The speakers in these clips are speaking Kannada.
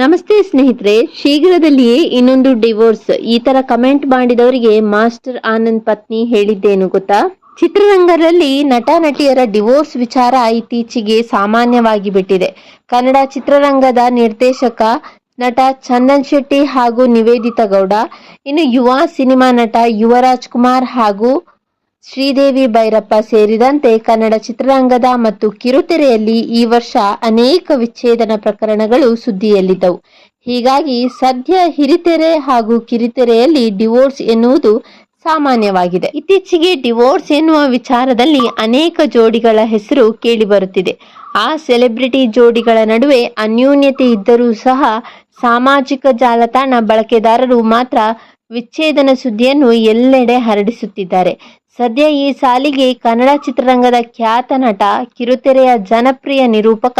ನಮಸ್ತೆ ಸ್ನೇಹಿತರೆ, ಶೀಘ್ರದಲ್ಲಿಯೇ ಇನ್ನೊಂದು ಡಿವೋರ್ಸ್. ಈ ತರ ಕಮೆಂಟ್ ಮಾಡಿದವರಿಗೆ ಮಾಸ್ಟರ್ ಆನಂದ್ ಪತ್ನಿ ಹೇಳಿದ್ದೇನು ಗೊತ್ತಾ? ಚಿತ್ರರಂಗದಲ್ಲಿ ನಟ ನಟಿಯರ ಡಿವೋರ್ಸ್ ವಿಚಾರ ಇತ್ತೀಚೆಗೆ ಸಾಮಾನ್ಯವಾಗಿ ಬಿಟ್ಟಿದೆ. ಕನ್ನಡ ಚಿತ್ರರಂಗದ ನಿರ್ದೇಶಕ ನಟ ಚಂದನ್ ಶೆಟ್ಟಿ ಹಾಗೂ ನಿವೇದಿತಾ ಗೌಡ, ಇನ್ನು ಯುವ ಸಿನಿಮಾ ನಟ ಯುವರಾಜ್ ಕುಮಾರ್ ಹಾಗೂ ಶ್ರೀದೇವಿ ಭೈರಪ್ಪ ಸೇರಿದಂತೆ ಕನ್ನಡ ಚಿತ್ರರಂಗದ ಮತ್ತು ಕಿರುತೆರೆಯಲ್ಲಿ ಈ ವರ್ಷ ಅನೇಕ ವಿಚ್ಛೇದನ ಪ್ರಕರಣಗಳು ಸುದ್ದಿಯಲ್ಲಿದ್ದವು. ಹೀಗಾಗಿ ಸದ್ಯ ಹಿರಿತೆರೆ ಹಾಗೂ ಕಿರಿತೆರೆಯಲ್ಲಿ ಡಿವೋರ್ಸ್ ಎನ್ನುವುದು ಸಾಮಾನ್ಯವಾಗಿದೆ. ಇತ್ತೀಚೆಗೆ ಡಿವೋರ್ಸ್ ಎನ್ನುವ ವಿಚಾರದಲ್ಲಿ ಅನೇಕ ಜೋಡಿಗಳ ಹೆಸರು ಕೇಳಿಬರುತ್ತಿದೆ. ಆ ಸೆಲೆಬ್ರಿಟಿ ಜೋಡಿಗಳ ನಡುವೆ ಅನ್ಯೋನ್ಯತೆ ಇದ್ದರೂ ಸಹ ಸಾಮಾಜಿಕ ಜಾಲತಾಣ ಬಳಕೆದಾರರು ಮಾತ್ರ ವಿಚ್ಛೇದನ ಸುದ್ದಿಯನ್ನು ಎಲ್ಲೆಡೆ ಹರಡಿಸುತ್ತಿದ್ದಾರೆ. ಸದ್ಯ ಈ ಸಾಲಿಗೆ ಕನ್ನಡ ಚಿತ್ರರಂಗದ ಖ್ಯಾತ ನಟ ಕಿರುತೆರೆಯ ಜನಪ್ರಿಯ ನಿರೂಪಕ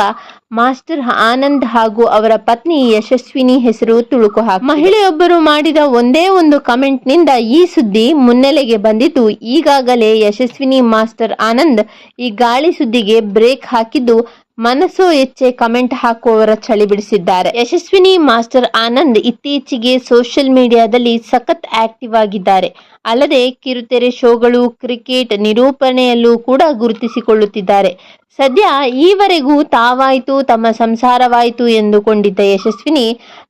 ಮಾಸ್ಟರ್ ಆನಂದ್ ಹಾಗೂ ಅವರ ಪತ್ನಿ ಯಶಸ್ವಿನಿ ಹೆಸರು ತುಳುಕು ಹಾಕಿ ಮಹಿಳೆಯೊಬ್ಬರು ಮಾಡಿದ ಒಂದೇ ಒಂದು ಕಮೆಂಟ್ನಿಂದ ಈ ಸುದ್ದಿ ಮುನ್ನೆಲೆಗೆ ಬಂದಿದ್ದು ಈಗಾಗಲೇ ಯಶಸ್ವಿನಿ ಮಾಸ್ಟರ್ ಆನಂದ್ ಈ ಗಾಳಿ ಸುದ್ದಿಗೆ ಬ್ರೇಕ್ ಹಾಕಿದ್ದು ಮನಸ್ಸೋ ಹೆಚ್ಚೆ ಕಮೆಂಟ್ ಹಾಕುವವರ ಚಳಿ ಬಿಡಿಸಿದ್ದಾರೆ. ಯಶಸ್ವಿನಿ, ಮಾಸ್ಟರ್ ಆನಂದ್ ಇತ್ತೀಚೆಗೆ ಸೋಷಿಯಲ್ ಮೀಡಿಯಾದಲ್ಲಿ ಸಖತ್ ಆಕ್ಟಿವ್ ಆಗಿದ್ದಾರೆ. ಅಲ್ಲದೆ ಕಿರುತೆರೆ ಶೋಗಳು, ಕ್ರಿಕೆಟ್ ನಿರೂಪಣೆಯಲ್ಲೂ ಕೂಡ ಗುರುತಿಸಿಕೊಳ್ಳುತ್ತಿದ್ದಾರೆ. ಸದ್ಯ ಈವರೆಗೂ ತಾವಾಯಿತು, ತಮ್ಮ ಸಂಸಾರವಾಯಿತು ಎಂದುಕೊಂಡಿದ್ದ ಯಶಸ್ವಿನಿ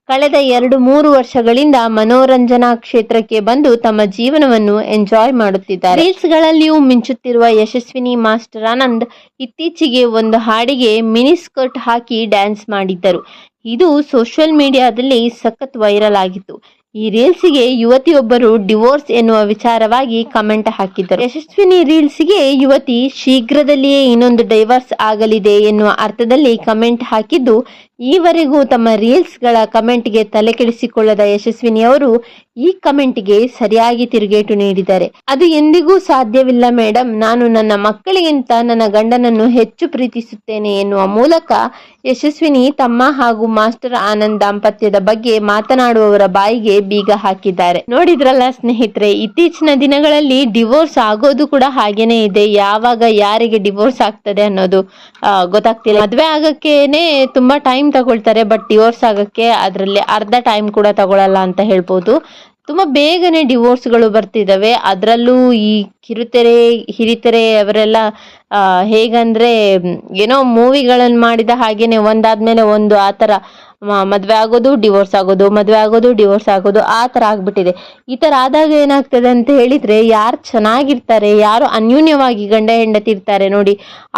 ಕಳೆದ ಎರಡು ಮೂರು ವರ್ಷಗಳಿಂದ ಮನೋರಂಜನಾ ಕ್ಷೇತ್ರಕ್ಕೆ ಬಂದು ತಮ್ಮ ಜೀವನವನ್ನು ಎಂಜಾಯ್ ಮಾಡುತ್ತಿದ್ದಾರೆ. ರೀಲ್ಸ್ ಗಳಲ್ಲಿಯೂ ಮಿಂಚುತ್ತಿರುವ ಯಶಸ್ವಿನಿ ಮಾಸ್ಟರ್ ಆನಂದ್ ಇತ್ತೀಚೆಗೆ ಒಂದು ಹಾಡಿಗೆ ಮಿನಿ ಸ್ಕರ್ಟ್ ಹಾಕಿ ಡ್ಯಾನ್ಸ್ ಮಾಡಿದ್ದರು. ಇದು ಸೋಷಿಯಲ್ ಮೀಡಿಯಾದಲ್ಲಿ ಸಖತ್ ವೈರಲ್ ಆಗಿತ್ತು. ಈ ರೀಲ್ಸ್ಗೆ ಯುವತಿಯೊಬ್ಬರು ಡಿವೋರ್ಸ್ ಎನ್ನುವ ವಿಚಾರವಾಗಿ ಕಮೆಂಟ್ ಹಾಕಿದ್ದರು. ಯಶಸ್ವಿನಿ ರೀಲ್ಸ್ಗೆ ಯುವತಿ ಶೀಘ್ರದಲ್ಲಿಯೇ ಇನ್ನೊಂದು ಡೈವರ್ಸ್ ಆಗಲಿದೆ ಎನ್ನುವ ಅರ್ಥದಲ್ಲಿ ಕಮೆಂಟ್ ಹಾಕಿದ್ದು ಈವರೆಗೂ ತಮ್ಮ ರೀಲ್ಸ್ಗಳ ಕಮೆಂಟ್ಗೆ ತಲೆ ಕೆಡಿಸಿಕೊಳ್ಳದ ಯಶಸ್ವಿನಿ ಅವರು ಈ ಕಮೆಂಟ್ಗೆ ಸರಿಯಾಗಿ ತಿರುಗೇಟು ನೀಡಿದ್ದಾರೆ. ಅದು ಎಂದಿಗೂ ಸಾಧ್ಯವಿಲ್ಲ ಮೇಡಮ್ ನಾನು ನನ್ನ ಮಕ್ಕಳಿಗಿಂತ ನನ್ನ ಗಂಡನನ್ನು ಹೆಚ್ಚು ಪ್ರೀತಿಸುತ್ತೇನೆ ಎನ್ನುವ ಮೂಲಕ ಯಶಸ್ವಿನಿ ತಮ್ಮ ಹಾಗೂ ಮಾಸ್ಟರ್ ಆನಂದ್ ದಾಂಪತ್ಯದ ಬಗ್ಗೆ ಮಾತನಾಡುವವರ ಬಾಯಿಗೆ ಬೀಗ ಹಾಕಿದ್ದಾರೆ. ನೋಡಿದ್ರಲ್ಲ ಸ್ನೇಹಿತರೆ, ಇತ್ತೀಚಿನ ದಿನಗಳಲ್ಲಿ ಡಿವೋರ್ಸ್ ಆಗೋದು ಕೂಡ ಹಾಗೇನೆ ಇದೆ. ಯಾವಾಗ ಯಾರಿಗೆ ಡಿವೋರ್ಸ್ ಆಗ್ತದೆ ಅನ್ನೋದು ಗೊತ್ತಾಗ್ತಿಲ್ಲ. ಮದ್ವೆ ಆಗಕ್ಕೇನೆ ತುಂಬಾ ಟೈಮ್ ತಗೊಳ್ತಾರೆ ಬಟ್ ಡಿವೋರ್ಸ್ ಆಗಕ್ಕೆ ಅದರಲ್ಲಿ ಅರ್ಧ ಟೈಮ್ ಕೂಡ ತಗೊಳಲ್ಲ ಅಂತ ಹೇಳ್ಬೋದು. ತುಂಬಾ ಬೇಗನೆ ಡಿವೋರ್ಸ್ಗಳು ಬರ್ತಿದ್ದಾವೆ ಅದರಲ್ಲೂ ಈ ಕಿರುತೆರೆ, ಹಿರಿತೆರೆ ಅವರೆಲ್ಲ ಹೇಗಂದ್ರೆ, ಏನೋ ಮೂವಿಗಳನ್ನು ಮಾಡಿದ ಹಾಗೇನೆ ಒಂದಾದ್ಮೇಲೆ ಒಂದು ಆ ಥರ ಮದ್ವೆ ಆಗೋದು ಡಿವೋರ್ಸ್ ಆಗೋದು, ಮದುವೆ ಆಗೋದು ಡಿವೋರ್ಸ್ ಆಗೋದು, ಆ ಥರ ಆಗ್ಬಿಟ್ಟಿದೆ. ಈ ಥರ ಆದಾಗ ಏನಾಗ್ತದೆ ಅಂತ ಹೇಳಿದ್ರೆ ಯಾರು ಚೆನ್ನಾಗಿರ್ತಾರೆ, ಯಾರು ಅನ್ಯೂನ್ಯವಾಗಿ ಗಂಡ ಹೆಂಡತಿ ಇರ್ತಾರೆ ನೋಡಿ,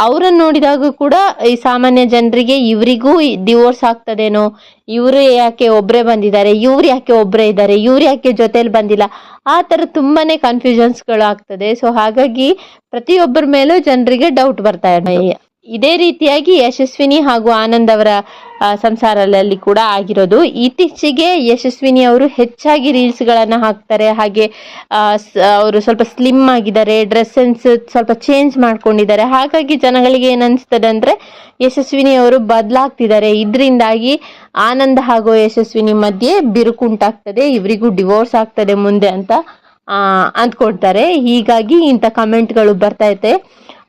ಅವರನ್ನು ನೋಡಿದಾಗ ಕೂಡ ಈ ಸಾಮಾನ್ಯ ಜನರಿಗೆ ಇವರಿಗೂ ಡಿವೋರ್ಸ್ ಆಗ್ತದೇನೋ, ಇವರು ಯಾಕೆ ಒಬ್ಬರೇ ಬಂದಿದ್ದಾರೆ, ಇವ್ರು ಯಾಕೆ ಒಬ್ಬರೇ ಇದ್ದಾರೆ, ಇವ್ರು ಯಾಕೆ ಜೊತೆಲಿ ಬಂದಿಲ್ಲ, ಆ ಥರ ತುಂಬಾನೇ ಕನ್ಫ್ಯೂಷನ್ಸ್ಗಳು ಆಗ್ತದೆ. ಸೊ ಹಾಗಾಗಿ ಪ್ರತಿಯೊಬ್ಬರ ಮೇಲೂ ಜನರಿಗೆ ಡೌಟ್ ಬರ್ತಾ ಇದೆ ಇದೇ ರೀತಿಯಾಗಿ ಯಶಸ್ವಿನಿ ಹಾಗೂ ಆನಂದ್ ಅವರ ಸಂಸಾರದಲ್ಲಿ ಕೂಡ ಆಗಿರೋದು. ಇತ್ತೀಚೆಗೆ ಯಶಸ್ವಿನಿ ಅವರು ಹೆಚ್ಚಾಗಿ ರೀಲ್ಸ್ ಗಳನ್ನ ಹಾಕ್ತಾರೆ. ಹಾಗೆ ಅವರು ಸ್ವಲ್ಪ ಸ್ಲಿಮ್ ಆಗಿದ್ದಾರೆ ಡ್ರೆಸ್ ಸೆನ್ಸ್ ಸ್ವಲ್ಪ ಚೇಂಜ್ ಮಾಡ್ಕೊಂಡಿದ್ದಾರೆ. ಹಾಗಾಗಿ ಜನಗಳಿಗೆ ಏನನ್ನಿಸ್ತದೆ ಅಂದರೆ, ಯಶಸ್ವಿನಿ ಅವರು ಬದಲಾಗ್ತಿದ್ದಾರೆ. ಇದರಿಂದಾಗಿ ಆನಂದ್ ಹಾಗೂ ಯಶಸ್ವಿನಿ ಮಧ್ಯೆ ಬಿರುಕುಂಟಾಗ್ತದೆ ಇವರಿಗೂ ಡಿವೋರ್ಸ್ ಆಗ್ತದೆ ಮುಂದೆ ಅಂತ ಅಂದ್ಕೊಳ್ತಾರೆ. ಹೀಗಾಗಿ ಇಂಥ ಕಮೆಂಟ್ಗಳು ಬರ್ತಾ ಇದೆ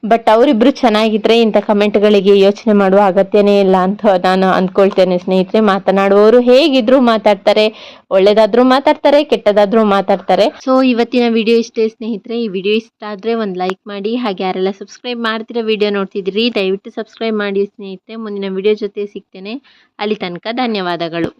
ಬಟ್ ಅವರಿಬ್ರು ಚೆನ್ನಾಗಿದ್ರೆ ಇಂಥ ಕಮೆಂಟ್ಗಳಿಗೆ ಯೋಚನೆ ಮಾಡುವ ಅಗತ್ಯನೇ ಇಲ್ಲ ಅಂತ ನಾನು ಅಂದ್ಕೊಳ್ತೇನೆ ಸ್ನೇಹಿತರೆ. ಮಾತನಾಡುವವರು ಹೇಗಿದ್ರು ಮಾತಾಡ್ತಾರೆ, ಒಳ್ಳೇದಾದ್ರೂ ಮಾತಾಡ್ತಾರೆ, ಕೆಟ್ಟದಾದ್ರೂ ಮಾತಾಡ್ತಾರೆ. ಸೊ ಇವತ್ತಿನ ವಿಡಿಯೋ ಇಷ್ಟೇ ಸ್ನೇಹಿತರೆ. ಈ ವಿಡಿಯೋ ಇಷ್ಟ ಆದ್ರೆ ಒಂದು ಲೈಕ್ ಮಾಡಿ, ಹಾಗೆ ಯಾರೆಲ್ಲ ಸಬ್ಸ್ಕ್ರೈಬ್ ಮಾಡ್ತಿರೋ ವಿಡಿಯೋ ನೋಡ್ತಿದ್ರಿ ದಯವಿಟ್ಟು ಸಬ್ಸ್ಕ್ರೈಬ್ ಮಾಡಿ ಸ್ನೇಹಿತರೆ. ಮುಂದಿನ ವಿಡಿಯೋ ಜೊತೆ ಸಿಗ್ತೇನೆ. ಅಲ್ಲಿ ತನಕ ಧನ್ಯವಾದಗಳು.